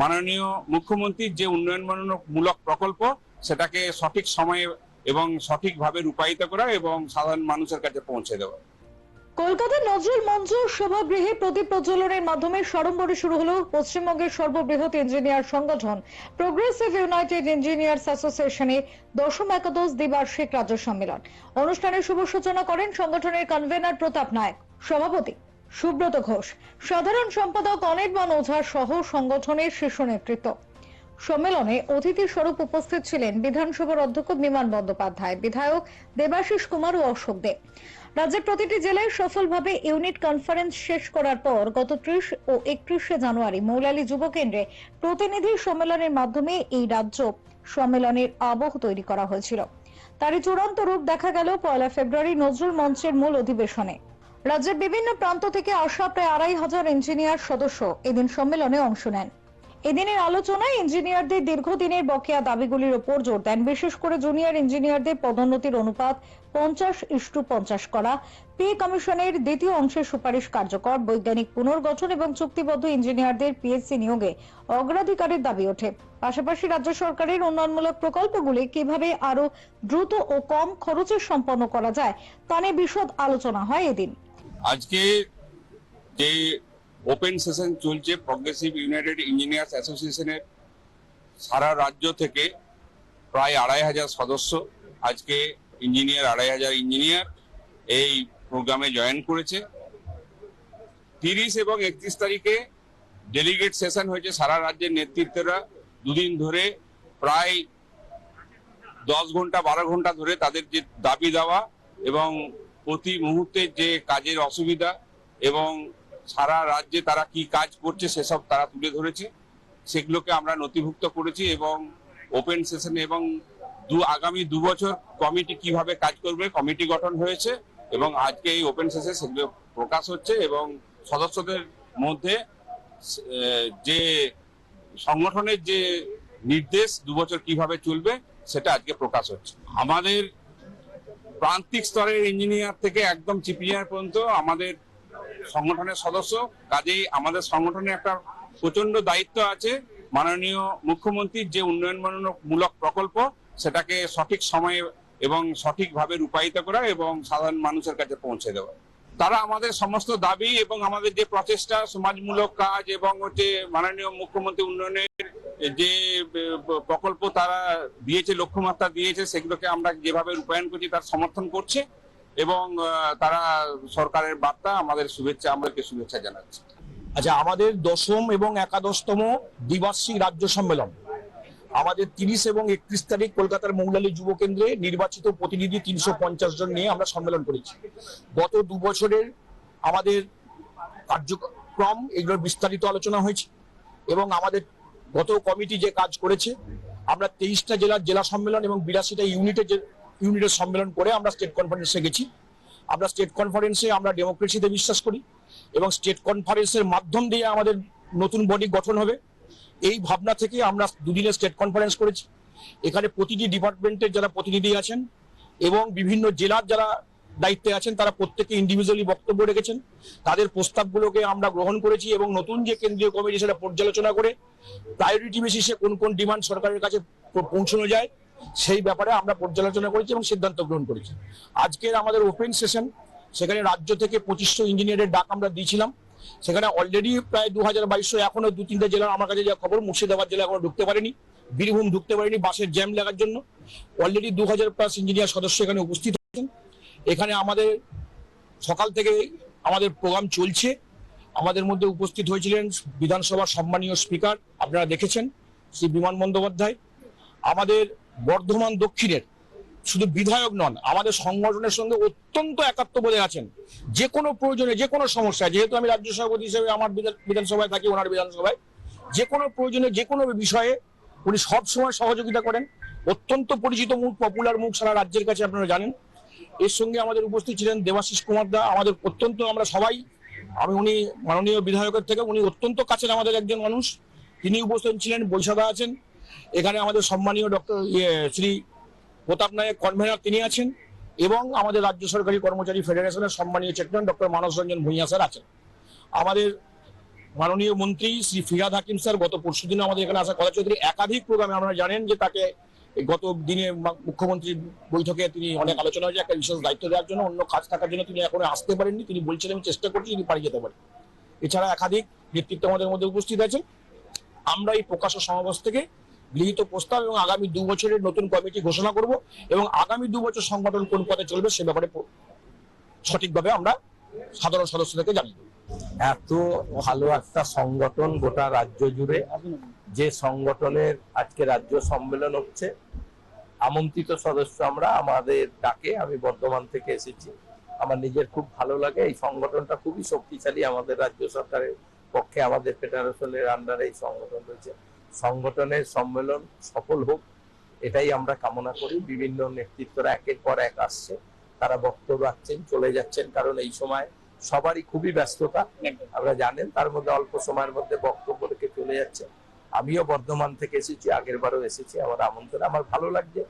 মাননীয় মুখ্যমন্ত্রীর যে উন্নয়নমূলক প্রকল্প, সেটাকে সঠিক সময়ে এবং সঠিকভাবে রূপায়িত করা এবং সাধারণ মানুষের কাছে পৌঁছে দেওয়া। কলকাতার নজরুল মঞ্চ সভাগৃহে প্রদীপ প্রজ্বলনের মাধ্যমে সড়ম্বরে শুরু হলো পশ্চিমবঙ্গের সর্ববৃহৎ ইঞ্জিনিয়ার সংগঠন প্রোগ্রেসিভ ইউনাইটেড ইঞ্জিনিয়ার্স অ্যাসোসিয়েশনে দশম একাদশ দ্বিবার্ষিক রাজ্য সম্মেলন। অনুষ্ঠানের শুভ সূচনা করেন সংগঠনের কনভেনার প্রতাপ নায়ক, সভাপতি। সুব্রত ঘোষ, সাধারণ সম্পাদক অনির্বাণ ওঝা সহ সংগঠনের শীর্ষ নেতৃত্ব। সম্মেলনে অতিথি স্বরূপ উপস্থিত ছিলেন বিধানসভার অধ্যক্ষ বিমান বন্দ্যোপাধ্যায়, বিধায়ক দেবাশিস কুমার ও অশোক দেব রাজ্যের প্রতিটি জেলায় সফলভাবে ইউনিট কনফারেন্স শেষ করার পর গত ত্রিশ ও একত্রিশে জানুয়ারি মৌলালী যুব কেন্দ্রে প্রতিনিধি সম্মেলনের মাধ্যমে এই রাজ্য সম্মেলনের আবহ তৈরি করা হয়েছিল। তারই চূড়ান্ত রূপ দেখা গেল পয়লা ফেব্রুয়ারি নজরুল মঞ্চের মূল অধিবেশনে। রাজ্যের বিভিন্ন প্রান্ত থেকে আসা প্রায় আড়াই হাজার ইঞ্জিনিয়ার সদস্য এদিন সম্মেলনে অংশ নেন। এদিনের আলোচনায় ইঞ্জিনিয়ারদের দীর্ঘদিনের বকেয়া দাবিগুলির ওপর জোর দেন। বিশেষ করে জুনিয়র ইঞ্জিনিয়ারদের পদোন্নতির অনুপাত পঞ্চাশ ইস্টু পঞ্চাশ করা। পে কমিশনের দ্বিতীয় অংশের সুপারিশ কার্যকর। বৈজ্ঞানিক পুনর্গঠন এবং চুক্তিবদ্ধ ইঞ্জিনিয়ারদের পিএসসি নিয়োগে অগ্রাধিকারের দাবি ওঠে। পাশাপাশি রাজ্য সরকারের উন্নয়নমূলক প্রকল্পগুলি কীভাবে আরও দ্রুত ও কম খরচে সম্পন্ন করা যায় তা নিয়ে বিশদ আলোচনা হয় এদিন। আজকে যে ওপেন সেশন চলছে প্রগ্রেসিভ ইউনাইটেড ইঞ্জিনিয়ার্স অ্যাসোসিয়েশনের সারা রাজ্য থেকে প্রায় আড়াই হাজার সদস্য আজকে ইঞ্জিনিয়ার আড়াই হাজার ইঞ্জিনিয়ার এই প্রোগ্রামে জয়েন করেছে। তিরিশ এবং একত্রিশ তারিখে ডেলিগেট সেশন হয়েছে সারা রাজ্যের নেতৃত্বরা। দুদিন ধরে প্রায় দশ ঘণ্টা, বারো ঘণ্টা ধরে তাদের যে দাবি দেওয়া এবং প্রতি মুহূর্তে যে কাজের অসুবিধা এবং সারা রাজ্যে তারা কি কাজ করছে সেসব তারা তুলে ধরেছে। সেগুলোকে আমরা নথিভুক্ত করেছি এবং ওপেন সেশন এবং দু আগামী দু বছর কমিটি কীভাবে কাজ করবে কমিটি গঠন হয়েছে এবং আজকে এই ওপেন সেশনে সেগুলো প্রকাশ হচ্ছে এবং সদস্যদের মধ্যে যে সংগঠনের যে নির্দেশ দু বছর কীভাবে চলবে সেটা আজকে প্রকাশ হচ্ছে। আমাদের প্রান্তিক স্তরের ইঞ্জিনিয়ার থেকে একদম চিফ ইঞ্জিনিয়ার পর্যন্ত আমাদের সংগঠনের সদস্য। কাজেই আমাদের সংগঠনে একটা প্রচণ্ড দায়িত্ব আছে। মাননীয় মুখ্যমন্ত্রীর যে উন্নয়নমূলক প্রকল্প, সেটাকে সঠিক সময়ে এবং সঠিকভাবে রূপায়িত করা এবং সাধারণ মানুষের কাছে পৌঁছে দেওয়া। তারা আমাদের সমস্ত দাবি এবং আমাদের যে প্রচেষ্টা, সমাজমূলক কাজ এবং হচ্ছে মাননীয় মুখ্যমন্ত্রী উন্নয়নের যে প্রকল্প তারা দিয়েছে, লক্ষ্যমাত্রা দিয়েছে, সেগুলোকে আমরা যেভাবে রূপায়ণ করছি, তার সমর্থন করছে এবং তারা সরকারের বার্তা, আমাদের শুভেচ্ছা, আমাদেরকে শুভেচ্ছা জানাচ্ছে। আচ্ছা আমাদের দশম এবং একাদশতম দ্বিবার্ষিক রাজ্য সম্মেলন। আমাদের তিরিশ এবং একত্রিশ তারিখ কলকাতার মৌলালী যুব কেন্দ্রে নির্বাচিত প্রতিনিধি তিনশো পঞ্চাশ জন নিয়ে আমরা সম্মেলন করেছি। গত দু বছরের আমাদের কার্যক্রম, এগুলোর বিস্তারিত আলোচনা হয়েছে এবং আমাদের গত কমিটি যে কাজ করেছে, আমরা তেইশটা জেলার জেলা সম্মেলন এবং বিরাশিটা ইউনিটের ইউনিটের সম্মেলন করে আমরা স্টেট কনফারেন্সে গেছি। আমরা স্টেট কনফারেন্সে আমরা ডেমোক্রেসিতে বিশ্বাস করি এবং স্টেট কনফারেন্সের মাধ্যম দিয়ে আমাদের নতুন বডি গঠন হবে। এই ভাবনা থেকে আমরা দুদিনে স্টেট কনফারেন্স করেছি। এখানে প্রতিটি ডিপার্টমেন্টের যারা প্রতিনিধি আছেন এবং বিভিন্ন জেলার যারা দায়িত্বে আছেন, তারা প্রত্যেকে ইন্ডিভিজুয়ালি বক্তব্য রেখেছেন। তাদের প্রস্তাবগুলোকে আমরা গ্রহণ করেছি এবং নতুন যে কেন্দ্রীয় কমিটি সেটা পর্যালোচনা করে প্রায়োরিটি বেসিসে কোন কোন ডিমান্ড সরকারের কাছে পৌঁছানো যায়, সেই ব্যাপারে আমরা পর্যালোচনা করেছি এবং সিদ্ধান্ত গ্রহণ করেছি। আজকের আমাদের ওপেন সেশন সেখানে রাজ্য থেকে পঁচিশশো ইঞ্জিনিয়ারের ডাক আমরা দিয়েছিলাম। সেখানে অলরেডি প্রায় দু হাজার বাইশশো এখনও দু তিনটা জেলার আমার কাছে যা খবর, মুর্শিদাবাদ জেলা এখনও ঢুকতে পারেনি, বীরভূম ঢুকতে পারেনি বাসের জ্যাম লাগার জন্য। অলরেডি দু হাজার প্লাস ইঞ্জিনিয়ার সদস্য এখানে উপস্থিত আছেন এখানে আমাদের সকাল থেকে আমাদের প্রোগ্রাম চলছে। আমাদের মধ্যে উপস্থিত হয়েছিলেন বিধানসভার সম্মানীয় স্পিকার আপনারা দেখেছেন, শ্রী বিমান বন্দ্যোপাধ্যায়। আমাদের বর্ধমান দক্ষিণের শুধু বিধায়ক নন, আমাদের সংগঠনের সঙ্গে অত্যন্ত একাত্ম বোধে আছেন। যে কোনো প্রয়োজনে, যে কোনো সমস্যায়, যেহেতু আমি রাজ্য সভাপতি হিসেবে আমার বিধান- বিধানসভায় থাকি, ওনার বিধানসভায়, যে কোনো প্রয়োজনে, যে কোনো বিষয়ে উনি সবসময় সহযোগিতা করেন। অত্যন্ত পরিচিত মুখ পপুলার মুখ সারা রাজ্যের কাছে আপনারা জানেন। এর সঙ্গে আমাদের উপস্থিত ছিলেন দেবাশিস কুমার দা, আমাদের অত্যন্ত আমরা সবাই। আমি উনি মাননীয় বিধায়কের থেকে, উনি অত্যন্ত কাছের আমাদের একজন মানুষ। তিনি উপস্থিত ছিলেন, বৈশাখা আছেন। এখানে আমাদের সম্মানীয় ডক্টর ইয়ে শ্রী প্রতাপ নায়ক কনভেনার তিনি আছেন এবং আমাদের রাজ্য সরকারি কর্মচারী ফেডারেশনের সম্মানীয় chairman doctor Manas Ranjan Bhuiyan sir আছেন। আমাদের মাননীয় মন্ত্রী শ্রী ফিরাদ হাকিম স্যার গত পরশু আমাদের এখানে আসার কথা তিনি একাধিক প্রোগ্রামে, আপনারা জানেন যে তাকে গত দিনে মুখ্যমন্ত্রীর বৈঠকে তিনি অনেক আলোচনা হয়েছে, একটা বিশেষ দায়িত্ব দেওয়ার জন্য, অন্য কাজ থাকার জন্য তিনি এখনও আসতে পারেননি। তিনি বলছেন আমি চেষ্টা করছি তিনি পালিয়ে যেতে পারেন এছাড়া একাধিক নেতৃত্ব আমাদের মধ্যে উপস্থিত আছে আমরা এই প্রকাশ্য সমাবেশ থেকে গৃহীত প্রস্তাব এবং আগামী দু বছরের নতুন কমিটি ঘোষণা করব এবং আগামী দু বছর সংগঠন কোন পথে চলবে সে ব্যাপারে সঠিকভাবে আমরা সাধারণ সদস্যদেরকে জানিয়ে দেবো। এত ভালো একটা সংগঠন গোটা রাজ্য জুড়ে। যে সংগঠনের আজকে রাজ্য সম্মেলন হচ্ছে আমন্ত্রিত সদস্য আমরা আমাদের ডাকে আমি বর্ধমান থেকে এসেছি। আমার নিজের খুব ভালো লাগে এই সংগঠনটা খুবই শক্তিশালী আমাদের রাজ্য সরকারের পক্ষে আমাদের ফেডারেশনের আন্ডারে এই সংগঠন রয়েছে। সংগঠনের সম্মেলন সফল হোক এটাই আমরা কামনা করি। বিভিন্ন নেতৃত্বরা একের পর এক আসছে তারা বক্তব্য রাখছেন চলে যাচ্ছেন কারণ এই সময় সবারই খুবই ব্যস্ততা। আপনারা জানেন তার মধ্যে অল্প সময়ের মধ্যে বক্তব্য রেখে চলে যাচ্ছে। আমিও বর্ধমান থেকে এসেছি আগের বারও এসেছি, আমার আমন্ত্রণ। আমার ভালো লাগছে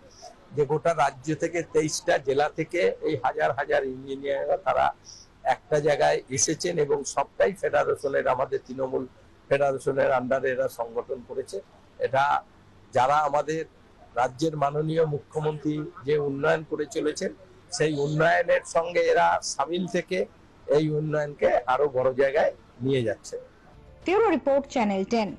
যে গোটা রাজ্য থেকে তেইশটা জেলা থেকে এই হাজার হাজার ইঞ্জিনিয়াররা তারা একটা জায়গায় এসেছেন এবং সবটাই ফেডারেশনের, আমাদের তৃণমূল ফেডারেশনের আন্ডারে এরা সংগঠন করেছে। এটা যারা আমাদের রাজ্যের মাননীয় মুখ্যমন্ত্রী যে উন্নয়ন করে চলেছেন, সেই উন্নয়নের সঙ্গে এরা সামিল থেকে এই উন্নয়নকে আরও বড় জায়গায় নিয়ে যাচ্ছে। Report channel ten.